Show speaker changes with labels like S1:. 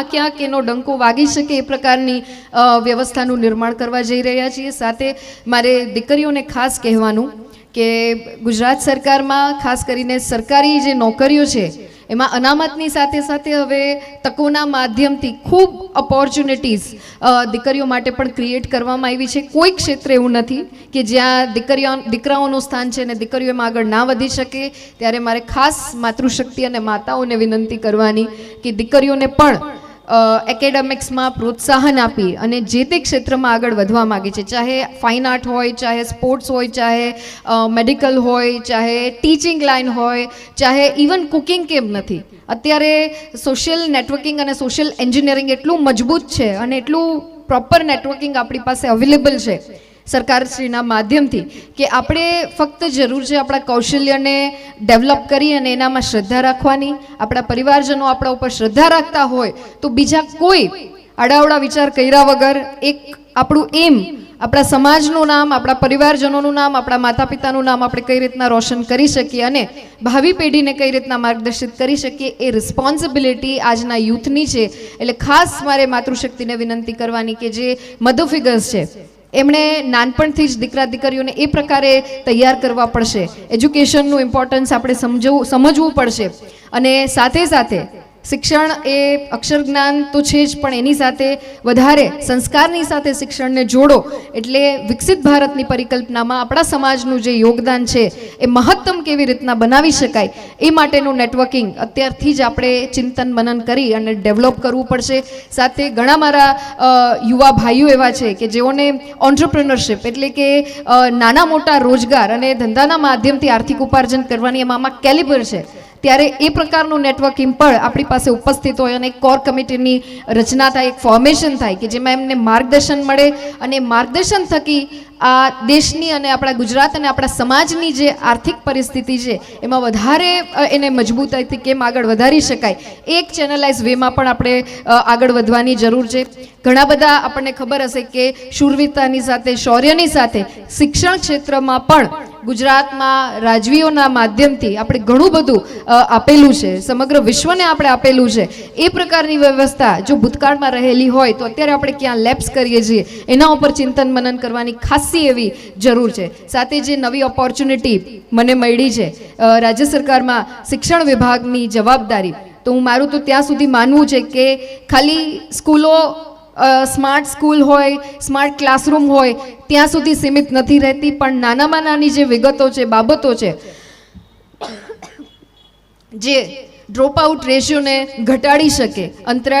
S1: કાનમાં ક્યાંક એનો ડંકો વાગી શકે એ પ્રકારની વ્યવસ્થાનું નિર્માણ કરવા જઈ રહ્યા છીએ. સાથે મારે દીકરીઓને ખાસ કહેવાનું કે ગુજરાત સરકારમાં, ખાસ કરીને સરકારી જે નોકરીઓ છે, એમાં અનામતની સાથે સાથે હવે તકોના માધ્યમથી ખૂબ ઓપોર્ચ્યુનિટીઝ દીકરીઓ માટે પણ ક્રિએટ કરવામાં આવી છે. કોઈ ક્ષેત્ર એવું નથી કે જ્યાં દીકરીઓ, દીકરાઓનું સ્થાન છે અને દીકરીઓ એમાં આગળ ના વધી શકે. ત્યારે મારે ખાસ માતૃશક્તિ અને માતાઓને વિનંતી કરવાની કે દીકરીઓને પણ એકેડેમિક્સમાં પ્રોત્સાહન આપી અને જે તે ક્ષેત્રમાં આગળ વધવા માગે છે, ચાહે ફાઇન આર્ટ હોય, ચાહે સ્પોર્ટ્સ હોય, ચાહે મેડિકલ હોય, ચાહે ટીચિંગ લાઇન હોય, ચાહે ઇવન કુકિંગ કેમ નથી. અત્યારે સોશિયલ નેટવર્કિંગ અને સોશિયલ એન્જિનિયરિંગ એટલું મજબૂત છે અને એટલું પ્રોપર નેટવર્કિંગ આપણી પાસે અવેલેબલ છે. સરકારશ્રીના માધ્યમથી કે આપણે ફક્ત જરૂર છે આપણા કૌશલ્યને ડેવલપ કરી અને એનામાં શ્રદ્ધા રાખવાની. આપણા પરિવારજનો આપણા ઉપર શ્રદ્ધા રાખતા હોય તો બીજા કોઈ આડાવડા વિચાર કર્યા વગર એક આપણું એમ, આપણા સમાજનું નામ, આપણા પરિવારજનોનું નામ, આપણા માતા પિતાનું નામ આપણે કઈ રીતના રોશન કરી શકીએ અને ભાવિ પેઢીને કઈ રીતના માર્ગદર્શિત કરી શકીએ એ રિસ્પોન્સિબિલિટી આજના યુથની છે. એટલે ખાસ મારે માતૃશક્તિને વિનંતી કરવાની કે જે મધર ફિગર્સ છે એમણે નાનપણથી જ દીકરા દીકરીઓને એ પ્રકારે તૈયાર કરવા પડશે. એજ્યુકેશનનું ઇમ્પોર્ટન્સ આપણે સમજવું સમજવું પડશે. અને સાથે સાથે શિક્ષણ એ અક્ષર જ્ઞાન તો છે જ, પણ એની સાથે વધારે સંસ્કારની સાથે શિક્ષણને જોડો એટલે વિકસિત ભારતની પરિકલ્પનામાં આપણા સમાજનું જે યોગદાન છે, એ મહત્તમ કેવી રીતના બનાવી શકાય, એ માટેનું નેટવર્કિંગ અત્યારથી જ આપણે ચિંતન મનન કરી અને ડેવલપ કરવું પડશે. સાથે ઘણા મારા યુવા ભાઈઓ એવા છે કે જેઓને ઓન્ટરપ્રિનરશિપ એટલે કે નાના મોટા રોજગાર અને ધંધાના માધ્યમથી આર્થિક ઉપાર્જન કરવાની એમાં કેલિબર છે. ત્યારે એ પ્રકારનું નેટવર્કિંગ પણ આપણી પાસે ઉપસ્થિત હોય અને કોર કમિટીની રચના થાય એક ફોર્મેશન થાય કે જેમાં એમને માર્ગદર્શન મળે અને માર્ગદર્શન થકી આ દેશની અને આપણા ગુજરાત અને આપણા સમાજની જે આર્થિક પરિસ્થિતિ છે, એમાં વધારે એને મજબૂતાઈથી કેમ આગળ વધારી શકાય એક ચેનલાઇઝ વેમાં પણ આપણે આગળ વધવાની જરૂર છે. ઘણા બધા આપણને ખબર હશે કે શૂરવીરતાની સાથે, શૌર્યની સાથે શિક્ષણ ક્ષેત્રમાં પણ ગુજરાતમાં રાજવીઓના માધ્યમથી આપણે ઘણું બધું આપેલું છે. સમગ્ર વિશ્વને આપણે આપેલું છે. એ પ્રકારની વ્યવસ્થા જો ભૂતકાળમાં રહેલી હોય તો અત્યારે આપણે ક્યાં લેપ્સ કરીએ છીએ, એના ઉપર ચિંતન મનન કરવાની ખાસી એવી જરૂર છે. સાથે જે નવી ઓપોર્ચ્યુનિટી મને મળી છે રાજ્ય સરકારમાં શિક્ષણ વિભાગની જવાબદારી, તો હું મારું તો ત્યાં સુધી માનવું છે કે ખાલી સ્કૂલો સ્માર્ટ સ્કૂલ હોય સ્માર્ટ ક્લાસરૂમ હોય, ત્યાં સુધી સીમિત નથી રહેતી, પણ નાનામાં નાની જે વિગતો છે, બાબતો છે, જે ડ્રોપ આઉટ રેશિયોને ઘટાડી શકે, અંતરાળ